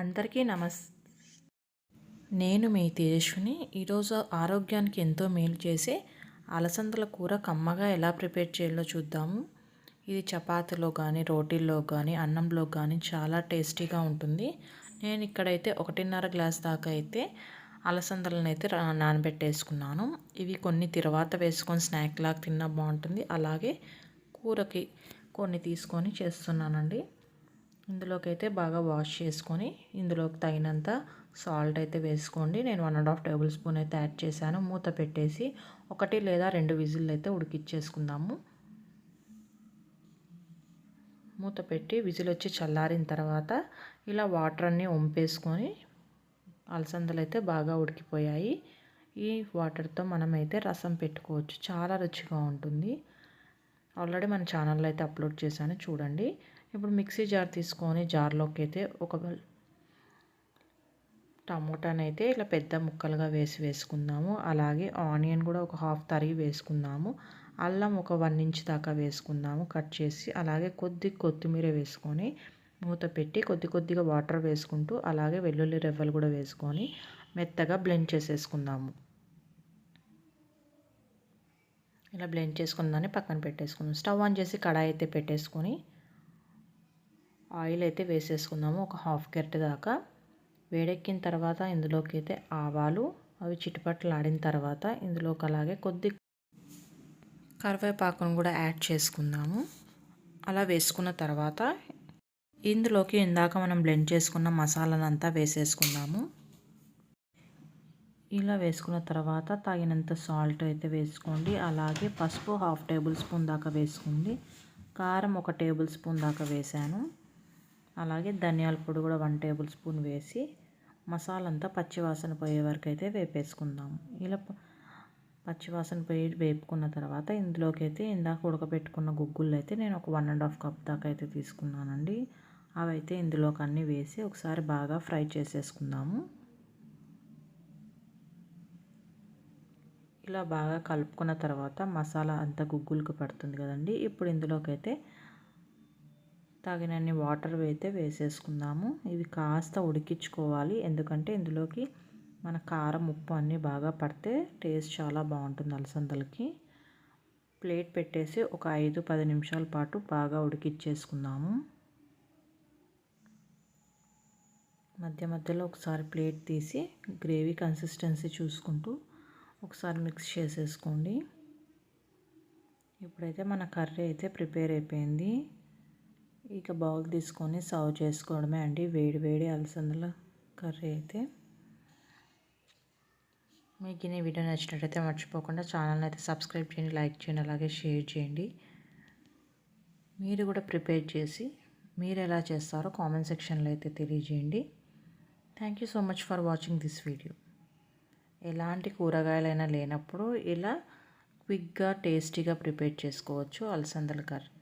అందరికీ నమస్. నేను మీ తేజస్విని. ఈరోజు ఆరోగ్యానికి ఎంతో మేలు చేసే అలసందల కూర కమ్మగా ఎలా ప్రిపేర్ చేయాలో చూద్దాము. ఇది చపాతీలో కానీ రోటీల్లో కానీ అన్నంలో కానీ చాలా టేస్టీగా ఉంటుంది. నేను ఇక్కడైతే ఒకటిన్నర గ్లాస్ దాకా అయితే అలసందలను అయితే నానబెట్టేసుకున్నాను. ఇవి కొన్ని తర్వాత వేసుకొని స్నాక్ లాగా తిన్నా బాగుంటుంది. అలాగే కూరకి కొన్ని తీసుకొని చేస్తున్నానండి. ఇందులోకి అయితే బాగా వాష్ చేసుకొని ఇందులోకి తగినంత సాల్ట్ అయితే వేసుకోండి. నేను one and half tablespoon అయితే యాడ్ చేశాను. మూత పెట్టేసి ఒకటి లేదా రెండు విజిల్ అయితే ఉడికిచ్చేసుకుందాము. మూత పెట్టి విజిల్ వచ్చి చల్లారిన తర్వాత ఇలా వాటర్ అన్నీ వంపేసుకొని అలసందలు అయితే బాగా ఉడికిపోయాయి. ఈ వాటర్తో మనమైతే రసం పెట్టుకోవచ్చు. చాలా రుచిగా ఉంటుంది. ఆల్రెడీ మన ఛానల్లో అయితే అప్లోడ్ చేశాను. చూడండి. ఇప్పుడు మిక్సీ జార్ తీసుకొని జార్లోకి అయితే ఒక టమోటాని అయితే ఇలా పెద్ద ముక్కలుగా వేసి వేసుకుందాము. అలాగే ఆనియన్ కూడా ఒక హాఫ్ తరిగి వేసుకుందాము. అల్లం ఒక వన్ ఇంచ్ దాకా వేసుకుందాము కట్ చేసి. అలాగే కొద్ది కొత్తిమీర వేసుకొని మూత పెట్టి కొద్ది కొద్దిగా వాటర్ వేసుకుంటూ అలాగే వెల్లుల్లి రెవ్వలు కూడా వేసుకొని మెత్తగా బ్లెండ్ చేసేసుకుందాము. ఇలా బ్లెండ్ చేసుకున్న పక్కన పెట్టేసుకుందాం. స్టవ్ ఆన్ చేసి కడాయి అయితే పెట్టేసుకొని ఆయిల్ అయితే వేసేసుకుందాము. ఒక హాఫ్ గరిటె దాకా. వేడెక్కిన తర్వాత ఇందులోకి అయితే ఆవాలు. అవి చిటిపట్లాడిన ఆడిన తర్వాత ఇందులోకి అలాగే కొద్ది కరివేపాకును కూడా యాడ్ చేసుకుందాము. అలా వేసుకున్న తర్వాత ఇందులోకి ఇందాక మనం బ్లెండ్ చేసుకున్న మసాలానంతా వేసేసుకుందాము. ఇలా వేసుకున్న తర్వాత తగినంత సాల్ట్ అయితే వేసుకోండి. అలాగే పసుపు హాఫ్ టేబుల్ స్పూన్ దాకా వేసుకోండి. కారం ఒక టేబుల్ స్పూన్ దాకా వేసాను అలాగే ధనియాల పొడి కూడా వన్ టేబుల్ స్పూన్ వేసి మసాలంతా పచ్చివాసన పోయే వరకు అయితే వేపేసుకుందాము ఇలా పచ్చివాసన పోయి వేపుకున్న తర్వాత ఇందులోకి అయితే ఇందాక ఉడకబెట్టుకున్న గుగ్గులు అయితే నేను ఒక వన్ అండ్ హాఫ్ కప్ దాకా అయితే తీసుకున్నానండి. అవి అయితే ఇందులోకి అన్నీ వేసి ఒకసారి బాగా ఫ్రై చేసేసుకుందాము. ఇలా బాగా కలుపుకున్న తర్వాత మసాలా అంతా గుగ్గులకు పడుతుంది కదండి. ఇప్పుడు ఇందులోకి అయితే తగినన్ని వాటర్ అయితే వేసేసుకుందాము. ఇవి కాస్త ఉడికించుకోవాలి. ఎందుకంటే ఇందులోకి మన కారం ఉప్పు అన్నీ బాగా పడితే టేస్ట్ చాలా బాగుంటుంది అలసందలకి. ప్లేట్ పెట్టేసి ఒక ఐదు పది నిమిషాల పాటు బాగా ఉడికిచ్చేసుకుందాము మధ్య మధ్యలో ఒకసారి ప్లేట్ తీసి గ్రేవీ కన్సిస్టెన్సీ చూసుకుంటూ ఒకసారి మిక్స్ చేసేసుకోండి. ఇప్పుడైతే మన కర్రీ అయితే ప్రిపేర్ అయిపోయింది. ఇక బౌల్ తీసుకొని సర్వ్ చేసుకోవడమే అండి. వేడి వేడి అలసందల కర్రీ అయితే. మీకు ఈ వీడియో నచ్చినట్టయితే మర్చిపోకుండా ఛానల్ని అయితే సబ్స్క్రైబ్ చేయండి లైక్ చేయండి అలాగే షేర్ చేయండి. మీరు కూడా ప్రిపేర్ చేసి మీరు ఎలా చేస్తారో కామెంట్ సెక్షన్లో అయితే తెలియజేయండి. Thank you so much for watching this video ఎలాంటి కూరగాయలైనా లేనప్పుడు ఇలా క్విక్గా టేస్టీగా ప్రిపేర్ చేసుకోవచ్చు అలసందల కర్రీ.